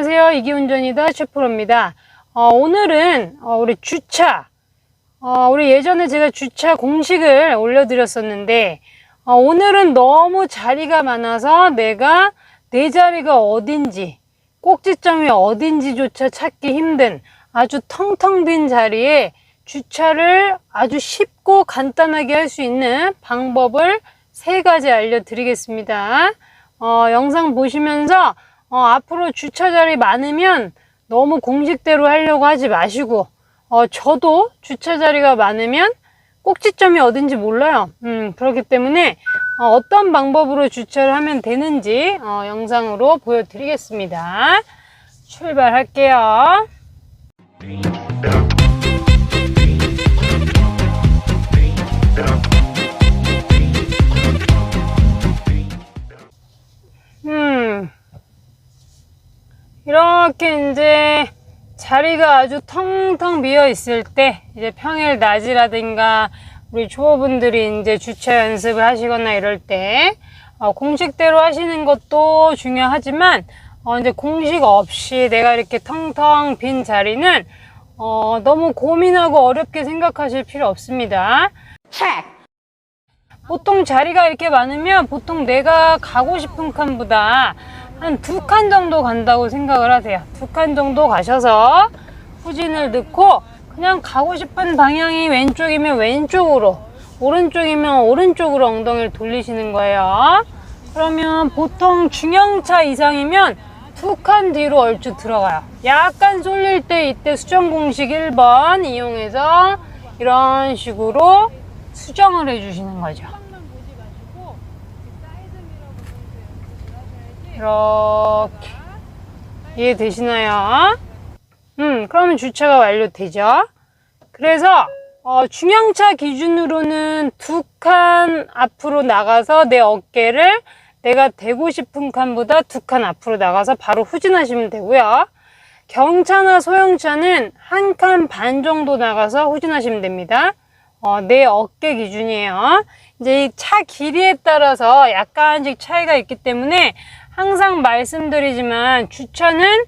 안녕하세요. 이기운전이다 최프로입니다. 어, 오늘은 어, 우리 주차, 어, 우리 예전에 제가 주차 공식을 올려드렸었는데 어, 오늘은 너무 자리가 많아서 내가 내 자리가 어딘지 꼭지점이 어딘지조차 찾기 힘든 아주 텅텅 빈 자리에 주차를 아주 쉽고 간단하게 할 수 있는 방법을 세 가지 알려드리겠습니다. 어, 영상 보시면서 어, 앞으로 주차 자리 많으면 너무 공식대로 하려고 하지 마시고 어, 저도 주차 자리가 많으면 꼭지점이 어딘지 몰라요. 음, 그렇기 때문에 어, 떤 방법으로 주차를 하면 되는지 어, 영상으로 보여드리겠습니다. 출발할게요. 이렇게 이제 자리가 아주 텅텅 비어 있을 때 이제 평일 낮이라든가 우리 초보분들이 이제 주차 연습을 하시거나 이럴 때 어, 공식대로 하시는 것도 중요하지만 어, 이제 공식 없이 내가 이렇게 텅텅 빈 자리는 어, 너무 고민하고 어렵게 생각하실 필요 없습니다. 보통 자리가 이렇게 많으면 보통 내가 가고 싶은 칸보다 한 두 칸 정도 간다고 생각을 하세요. 두 칸 정도 가셔서 후진을 넣고 그냥 가고 싶은 방향이 왼쪽이면 왼쪽으로 오른쪽이면 오른쪽으로 엉덩이를 돌리시는 거예요. 그러면 보통 중형차 이상이면 두 칸 뒤로 얼추 들어가요. 약간 쏠릴 때 이때 수정 공식 1번 이용해서 이런 식으로 수정을 해주시는 거죠. 이렇게 이해되시나요? 음, 그러면 주차가 완료되죠. 그래서 어, 중형차 기준으로는 두 칸 앞으로 나가서 내 어깨를 내가 대고 싶은 칸보다 두 칸 앞으로 나가서 바로 후진하시면 되고요. 경차나 소형차는 한 칸 반 정도 나가서 후진하시면 됩니다. 어, 내 어깨 기준이에요. 이제 이차 길이에 따라서 약간씩 차이가 있기 때문에 항상 말씀드리지만 주차는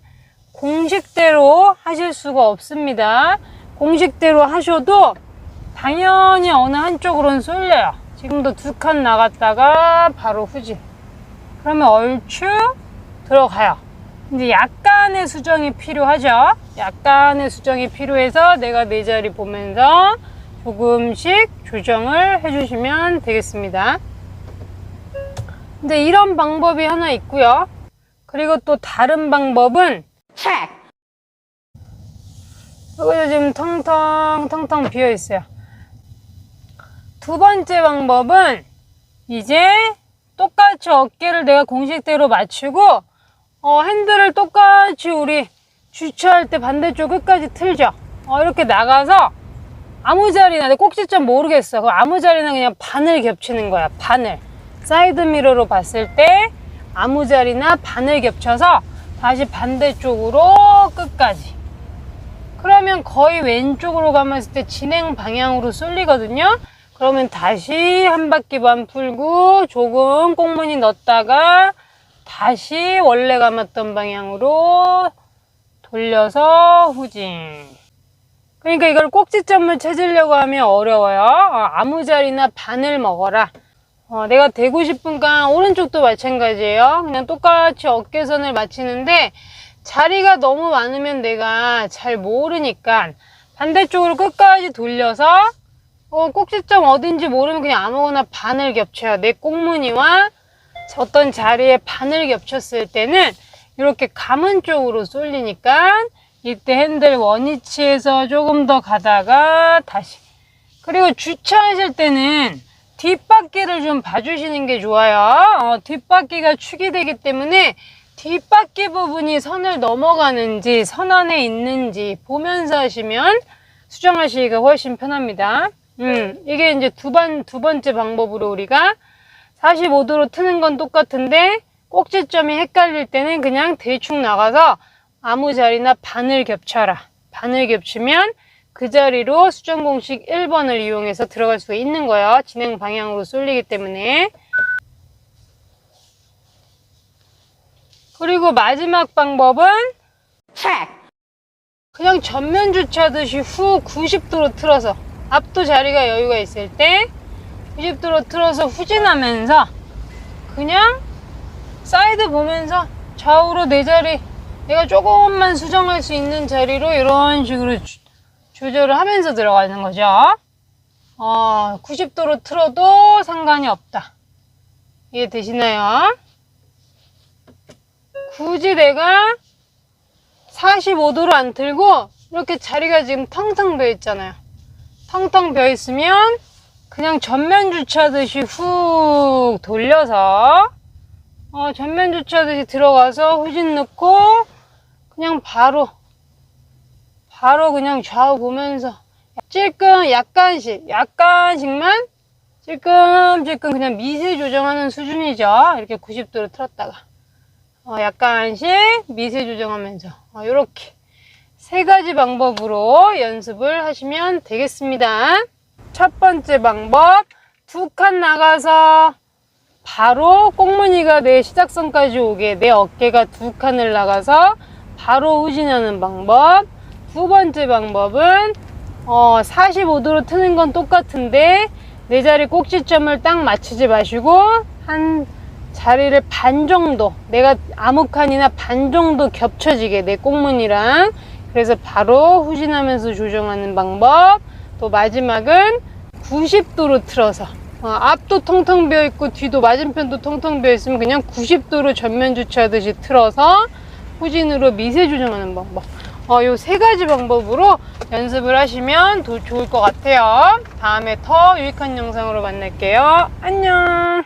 공식대로 하실 수가 없습니다. 공식대로 하셔도 당연히 어느 한쪽으로는 쏠려요. 지금도 두 칸 나갔다가 바로 후진. 그러면 얼추 들어가요. 이제 약간의 수정이 필요하죠. 약간의 수정이 필요해서 내가 내 자리 보면서 조금씩 조정을 해주시면 되겠습니다. 근데 이런 방법이 하나 있고요. 그리고 또 다른 방법은 여기서 지금 텅텅 텅텅 비어 있어요. 두 번째 방법은 이제 똑같이 어깨를 내가 공식대로 맞추고 어, 핸들을 똑같이 우리 주차할 때 반대쪽 끝까지 틀죠. 어, 이렇게 나가서 아무 자리나 내 꼭지점 모르겠어. 그 아무 자리나 그냥 반을 겹치는 거야. 반을. 사이드 미러로 봤을 때 아무 자리나 반을 겹쳐서 다시 반대쪽으로 끝까지. 그러면 거의 왼쪽으로 했을 때 진행 방향으로 쏠리거든요. 그러면 다시 한 바퀴 반 풀고 조금 꽁무니 넣었다가 다시 원래 감았던 방향으로 돌려서 후진. 그러니까 이걸 꼭지점을 찾으려고 하면 어려워요. 어, 아무 자리나 반을 먹어라. 어, 내가 대고 싶은 간 오른쪽도 마찬가지예요. 그냥 똑같이 어깨선을 맞추는데 자리가 너무 많으면 내가 잘 모르니까 반대쪽으로 끝까지 돌려서 어, 꼭지점 어딘지 모르면 그냥 아무거나 반을 겹쳐요. 내 꽁무니와 어떤 자리에 반을 겹쳤을 때는 이렇게 감은 쪽으로 쏠리니까 이때 핸들 원위치에서 조금 더 가다가 다시 그리고 주차하실 때는 뒷바퀴를 좀 봐주시는 게 좋아요. 어, 뒷바퀴가 축이 되기 때문에 뒷바퀴 부분이 선을 넘어가는지 선 안에 있는지 보면서 하시면 수정하시기가 훨씬 편합니다. 음, 이게 이제 두 번, 두 번째 방법으로 우리가 45도로 트는 건 똑같은데 꼭지점이 헷갈릴 때는 그냥 대충 나가서 아무 자리나 반을 겹쳐라. 반을 겹치면 그 자리로 수정 공식 1번을 이용해서 들어갈 수가 있는 거예요. 진행 방향으로 쏠리기 때문에. 그리고 마지막 방법은 그냥 전면 주차하듯이 후 90도로 틀어서 앞도 자리가 여유가 있을 때 90도로 틀어서 후진하면서 그냥 사이드 보면서 좌우로 내 자리 내가 조금만 수정할 수 있는 자리로 이런 식으로 주- 조절을 하면서 들어가는 거죠. 어, 90도로 틀어도 상관이 없다. 이해되시나요? 굳이 내가 45도로 안 틀고 이렇게 자리가 지금 텅텅 비어 있잖아요. 텅텅 비어 있으면 그냥 전면 주차하듯이 훅 돌려서 어, 전면 주차하듯이 들어가서 후진 넣고 그냥 바로 바로 그냥 좌우 보면서 찔끔 약간씩 약간씩만 찔끔찔끔 그냥 미세 조정하는 수준이죠. 이렇게 90도로 틀었다가 어, 약간씩 미세 조정하면서 어, 이렇게 세 가지 방법으로 연습을 하시면 되겠습니다. 첫 번째 방법 두 칸 나가서 바로 꽁무니가 내 시작선까지 오게 내 어깨가 두 칸을 나가서 바로 후진하는 방법. 두 번째 방법은 어, 45도로 트는 건 똑같은데 내 자리 꼭지점을 딱 맞추지 마시고 한 자리를 반 정도 내가 아무 칸이나 반 정도 겹쳐지게 내 꽁무니랑. 그래서 바로 후진하면서 조정하는 방법. 또 마지막은 90도로 틀어서 어, 앞도 텅텅 비어 있고 뒤도 맞은편도 텅텅 비어 있으면 그냥 90도로 전면 주차하듯이 틀어서 후진으로 미세 조정하는 방법 어, 요세 가지 방법으로 연습을 하시면 더 좋을 것 같아요. 다음에 더 유익한 영상으로 만날게요. 안녕